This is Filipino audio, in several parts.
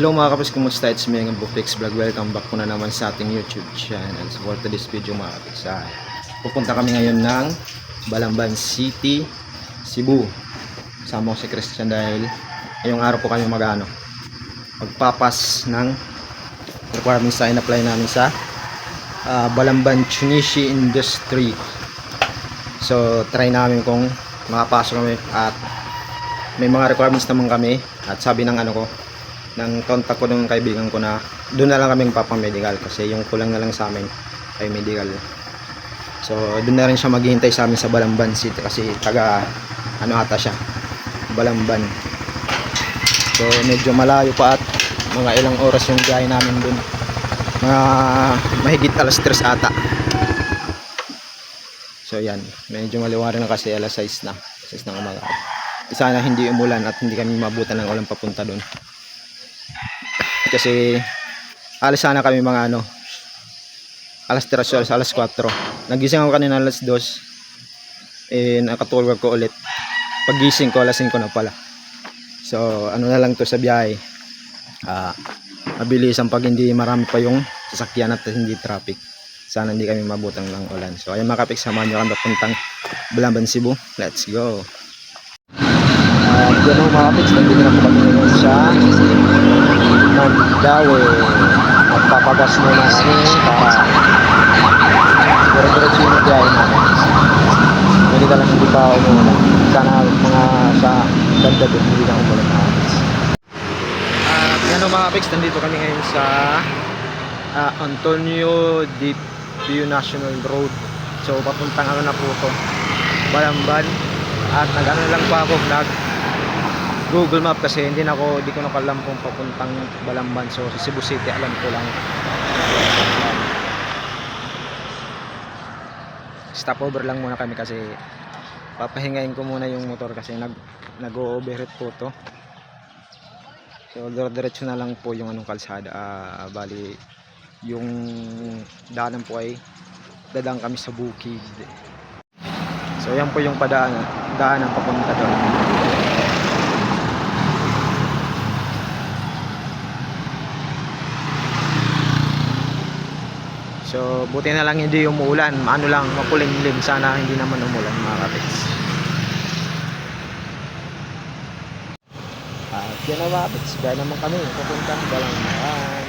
Hello mga kapis, kumusta? It's me, ang Bufix Vlog. Welcome back po na naman sa ating YouTube channel. So for today's video mga kapis, ah, pupunta kami ngayon ng Balamban City, Cebu. Kasama ko si Christian dahil ngayong araw po kami mag-ano, magpapas ng requirements na in-apply namin sa ah, Balamban Chunishi Industry. So try namin kung makapasok kami at may mga requirements naman kami at sabi ng ano ko ng contact ko ng kaibigan ko na doon na lang kami papamedical kasi yung kulang na lang sa amin ay medical. So doon na rin siya maghihintay sa amin sa Balamban City kasi taga ano ata siya Balamban. So medyo malayo pa at mga ilang oras yung biyahe namin doon. Mga mahigit alas 3 ata. So yan. Medyo maliwanag na kasi alas 6 na. 6 ng umaga. Sana hindi umulan at hindi kami mabutan ng ulan papunta doon kasi alas sana kami mga ano alas 3 alas, alas 4 nagising ako kanina alas 2 eh nakatulog ko ulit. Pagising ko alas 5 na pala. So ano na lang to sa biyahe. Ah mabilis ang pag hindi marami pa yung sasakyan at hindi traffic. Sana hindi kami mabutang ng ulan. So ayun mga kapik samahan nyo kami papuntang Balamban Cebu. Let's go. At uh, yan mga kapik nandito na po kami ngayon sa Mandawi at papagas muna kami para dire-diretso yung biyahe namin. Hindi ka lang hindi pa umulan sana mga sa ganda doon hindi lang umulan kapits at yan mga kapits nandito kami ngayon sa ah, Antonio Di Pio National Road. So papuntang ano na po to? Balamban. At nag-ano lang po ako nag Google Map kasi hindi na ako hindi ko nakalam kung papuntang Balamban. So sa Cebu City alam ko lang. Stopover lang muna kami kasi papahingayin ko muna yung motor kasi nag nag-overheat po to. So diretso na lang po yung anong kalsada. Ah, bali yung daanan po ay dadaan kami sa bukid. So yan po yung padaanan daanan papunta doon So, buti na lang hindi umuulan. Ano lang, makulimlim. Sana hindi naman umulan mga kapits. At na mga kapits. Gaya naman kami. Pupuntang Balangan. Ayan.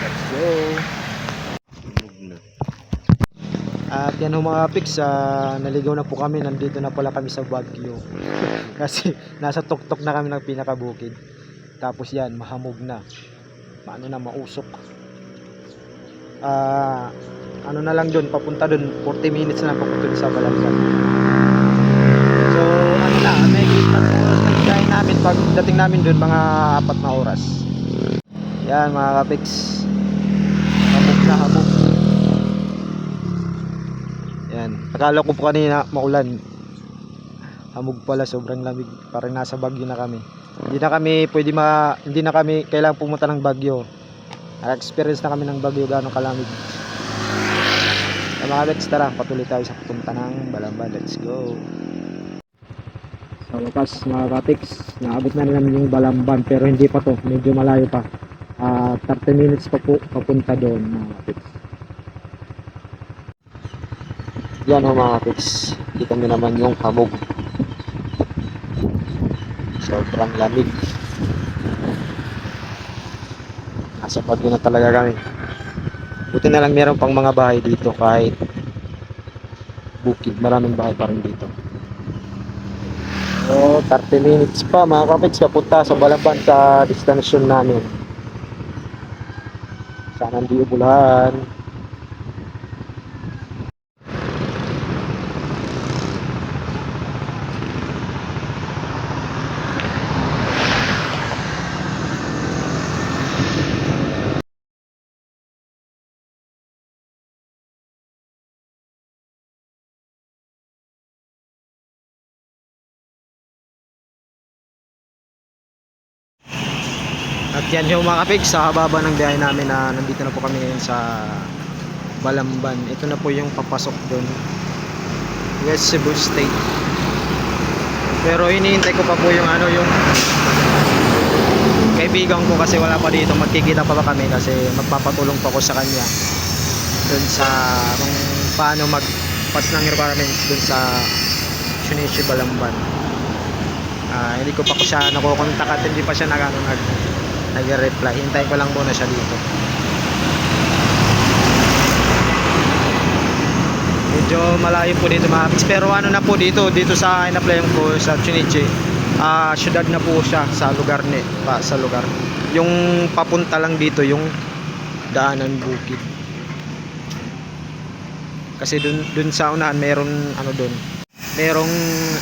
Let's go. At yan ho mga kapits. ah, naligaw na po kami. Nandito na pala kami sa Baguio. Kasi nasa tuktok na kami ng pinakabukid. Tapos yan, mahamog na. Paano na mausok ah ano na lang doon papunta doon 40 minutes na papunta doon sa Balamban so ano na may ipat oras na biyahe namin. Pag dating namin doon mga apat na oras. Yan mga kapiks. Hamog na hamog. Yan akala ko po kanina maulan. Hamog pala sobrang lamig. Parang nasa Bagyo na kami. Hindi na kami pwede ma hindi na kami kailangan pumunta ng Bagyo Naka-experience na kami ng bagyo gano'ng kalamig. Sa mga bets, tara, patuloy tayo sa pupunta ng Balamba. Let's go! Sa wakas, mga katiks, naabot na namin yung Balamban pero hindi pa to, medyo malayo pa. Ah, 30 minutes pa po papunta doon, mga katiks. Yan o mga katiks, kita nyo naman yung hamog. Sobrang lamig. Nasa Baguio na talaga kami. Buti na lang meron pang mga bahay dito kahit bukid. Maraming bahay pa rin dito. So 30 minutes pa mga kapits papunta sa Balaban sa destination namin. Sana hindi ubulahan At yan yung mga kapig sa hababa ng biyahe namin na nandito na po kami ngayon sa Balamban. Ito na po yung papasok doon. West Cebu State. Pero hinihintay ko pa po yung ano yung kaibigan ko kasi wala pa dito. Magkikita pa ba kami kasi magpapatulong pa ako sa kanya. Dun sa kung paano mag-pass ng requirements dun sa Shunichi Balamban. Ah, hindi ko pa ko siya nakukontak at hindi pa siya nag, ano, nag, nag-reply. Hintayin ko lang muna siya dito. Medyo malayo po dito mga kapiks. Pero ano na po dito, dito sa in-applyan ko sa Chinichi, ah syudad na po siya sa lugar ni, pa, sa lugar. Yung papunta lang dito, yung daanan bukid. Kasi dun, dun sa unahan, meron ano dun, merong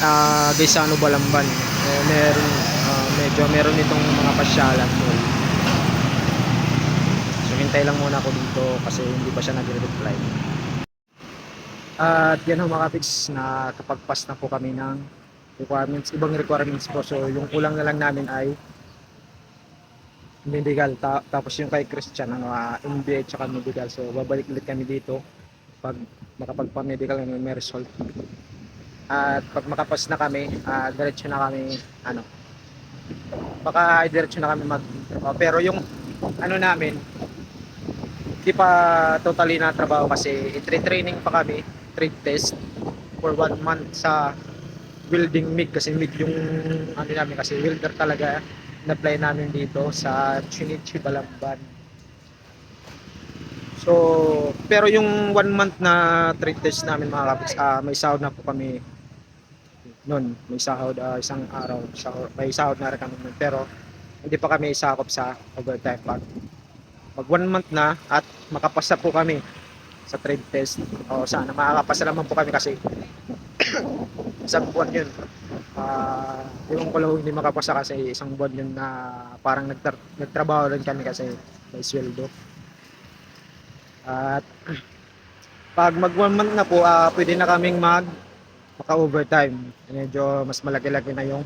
ah Gaisano Balamban. Eh, meron, medyo meron itong mga pasyalan po. So hintay lang muna ako dito kasi hindi pa siya nagre-reply. At yan ho mga kapiks, nakapagpas na po kami ng requirements, ibang requirements po. So yung kulang na lang namin ay medical. Ta- tapos yung kay Christian, ano, uh, MBA tsaka medical. So babalik ulit kami dito pag makapagpa-medical and may result. At pag makapas na kami, ah, diretso na kami, ano, baka diretso na kami mag oh, pero yung ano namin hindi pa totally na trabaho kasi i-training pa kami trade test for one month sa welding MIG kasi MIG yung ano namin kasi welder talaga na-apply namin dito sa Chinichi Balamban. So pero yung one month na trade test namin mga kapits ah, may sahod na po kami noon may sahod ah, isang araw sahod, may sahod na rin kami nun. pero hindi pa kami isakop sa overtime. Pag mag one month na at makapasa po kami sa trade test o sana makakapasa naman po kami kasi isang buwan yun. Ah yung ko hindi makapasa kasi isang buwan yun na parang nagtar- nagtrabaho rin kami kasi may sweldo. At pag mag one month na po ah, pwede na kaming mag maka overtime medyo mas malaki-laki na yung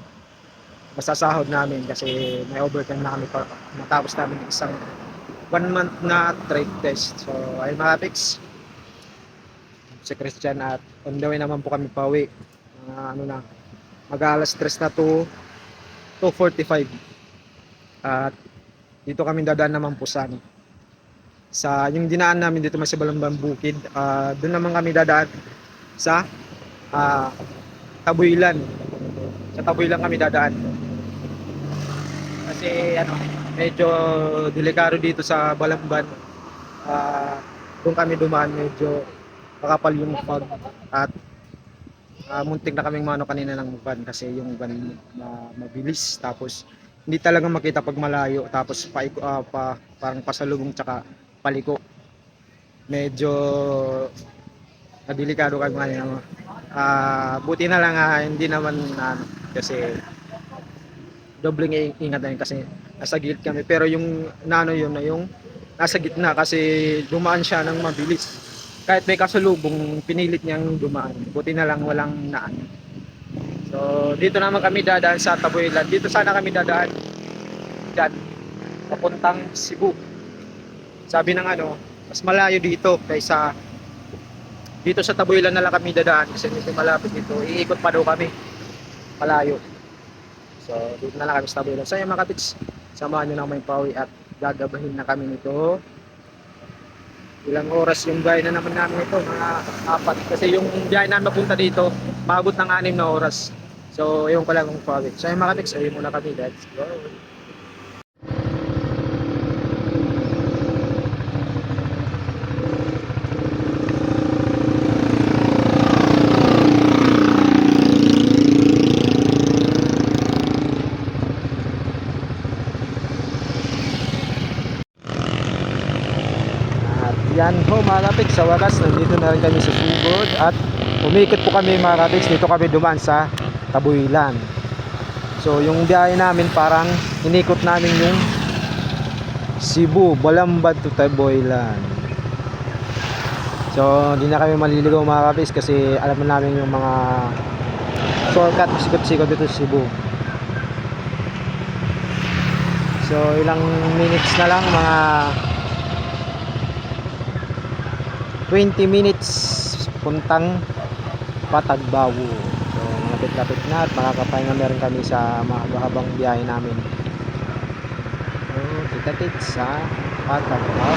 masasahod namin kasi may overtime na kami pa matapos namin isang one month na trade test. So ay mga pics si Christian at on the way naman po kami pauwi. Mga ano na mag alas 3 na to 2.45 at dito kami dadaan naman po sa ano sa yung dinaan namin dito sa Balambang Bukid. Ah doon naman kami dadaan sa ah Tabuilan. Sa Tabuilan kami dadaan. Kasi ano medyo delikado dito sa Balamban. Ah doon kami dumaan medyo makapal yung fog at ah, muntik na kaming mano kanina ng van kasi yung van na mabilis. Tapos hindi talaga makita pag malayo. Tapos pa, ah, pa parang pasalubong tsaka paliko. Medyo ah, delikado kami ngayon ah buti na lang ah, hindi naman na kasi dobleng ingat na yun kasi nasa gilid kami. Pero yung nano yun na yung nasa gitna kasi dumaan siya ng mabilis. Kahit may kasalubong pinilit niyang dumaan. Buti na lang walang naan. So dito naman kami dadaan sa Taboylan. Dito sana kami dadaan. Dyan papuntang Cebu. Sabi ng ano mas malayo dito kaysa dito sa Taboylan na lang kami dadaan kasi medyo malapit dito. Iikot pa daw kami. Malayo. So dito na lang kami sa Taboylan so yung mga kapits samahan nyo na may pawi at gagabahin na kami nito. Ilang oras yung biyahe na naman namin ito mga apat. Kasi yung biyahe namin mapunta dito maabot ng anim na oras. So ewan ko lang kung pawi so yung mga kapits ayun muna kami. Let's go At yan ho mga kapiks, sa wakas nandito na rin kami sa Sugod at umikot po kami mga kapiks, dito kami dumaan sa Tabuilan. So yung biyahe namin parang inikot namin yung Cebu, Balambad to Tabuilan. So hindi na kami maliligaw mga kapiks kasi alam na namin yung mga shortcut sikot-sikot dito sa Cebu. So ilang minutes na lang mga 20 minutes puntang Patagbawo. So, malapit-lapit na at makakapahinga meron kami sa mahabang biyahe namin. Oh, kita sa Patagaw.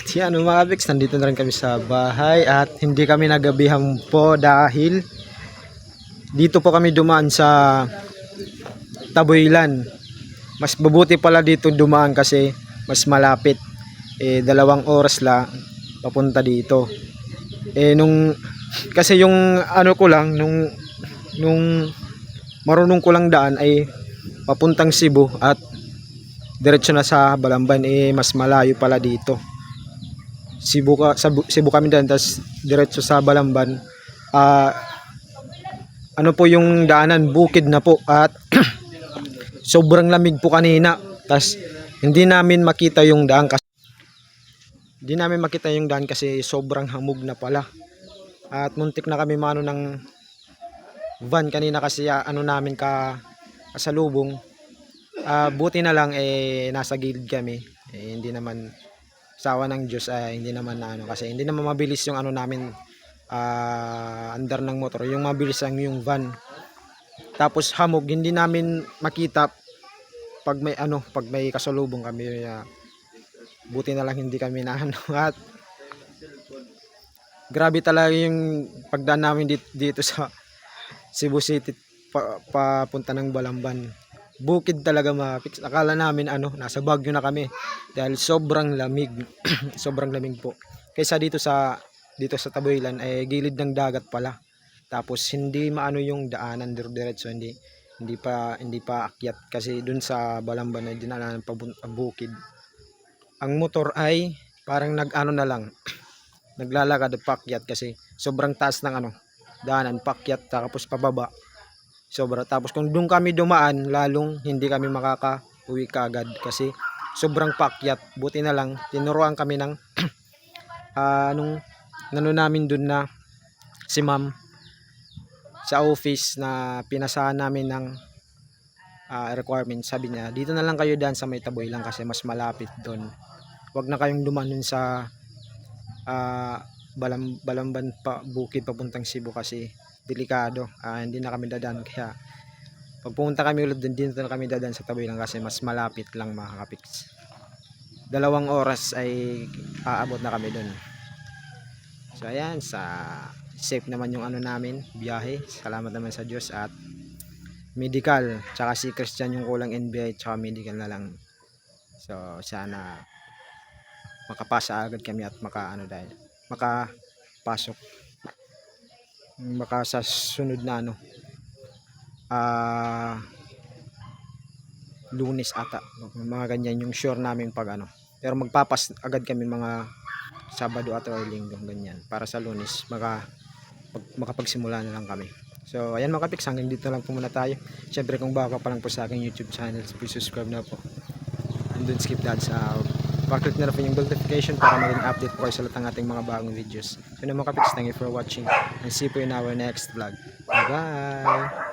At yan mga kapiks, nandito na rin kami sa bahay at hindi kami nagabihan po dahil dito po kami dumaan sa Taboylan. Mas mabuti pala dito dumaan kasi mas malapit. Eh, dalawang oras la papunta dito. Eh, nung, kasi yung ano ko lang, nung, nung marunong ko lang daan ay papuntang Cebu at diretso na sa Balamban eh mas malayo pala dito. Cebu sa Cebu kami daan tapos diretso sa Balamban. Ah ano po yung daanan bukid na po at sobrang lamig po kanina. Tas hindi namin makita yung daan kasi hindi namin makita yung daan kasi sobrang hamog na pala. At muntik na kami mano ng van kanina kasi ah, ano namin ka kasalubong. Ah, buti na lang eh nasa gilid kami. Eh, hindi naman sawa ng Diyos ay hindi naman na ano kasi hindi naman mabilis yung ano namin ah andar ng motor. Yung mabilis lang yung van. Tapos hamog hindi namin makita pag may ano pag may kasalubong kami ah, buti na lang hindi kami na ano at grabe talaga yung pagdaan namin dito, sa Cebu City pa, papunta ng Balamban bukid talaga mga pics. Akala namin ano, nasa Baguio na kami dahil sobrang lamig. sobrang lamig po. Kaysa dito sa dito sa Taboylan ay gilid ng dagat pala. Tapos hindi maano yung daanan diretso hindi hindi pa hindi pa akyat kasi dun sa Balamban ay dinaanan pa bukid. Ang motor ay parang nag-ano na lang. naglalakad pakyat kasi sobrang taas ng ano daanan pakyat tapos pababa. Sobra. Tapos kung doon kami dumaan lalong hindi kami makaka-uwi kaagad kasi sobrang pakyat. Buti na lang tinuruan kami ng ah, nung nano namin doon na si ma'am sa office na pinasahan namin ng ah, requirement. Sabi niya dito na lang kayo daan sa may taboy lang kasi mas malapit doon wag na kayong dumaan dun sa ah, balam, balamban pa bukid papuntang Cebu kasi delikado. Ah, hindi na kami dadaan kaya pag pumunta kami ulit din dito na kami dadaan sa tabi lang kasi mas malapit lang mga kapiks. Dalawang oras ay aabot na kami doon. So ayan sa safe naman yung ano namin biyahe. Salamat naman sa Diyos at medical tsaka si Christian yung kulang NBI tsaka medical na lang. So sana makapasa agad kami at maka ano dahil makapasok baka sa sunod na ano ah lunes ata. Mga ganyan yung sure namin pag ano. Pero magpapas agad kami mga sabado at or linggo ganyan. Para sa lunes maka pag, makapagsimula na lang kami. So ayan mga kapiks hanggang dito lang po muna tayo. Syempre kung bago ka pa lang po sa aking youtube channel please subscribe na po. And don't skip that sa paklik na rin yung notification para maging update po sa lahat ng ating mga bagong videos. So yun mga kapiks thank you for watching. And see you in our next vlog. Bye bye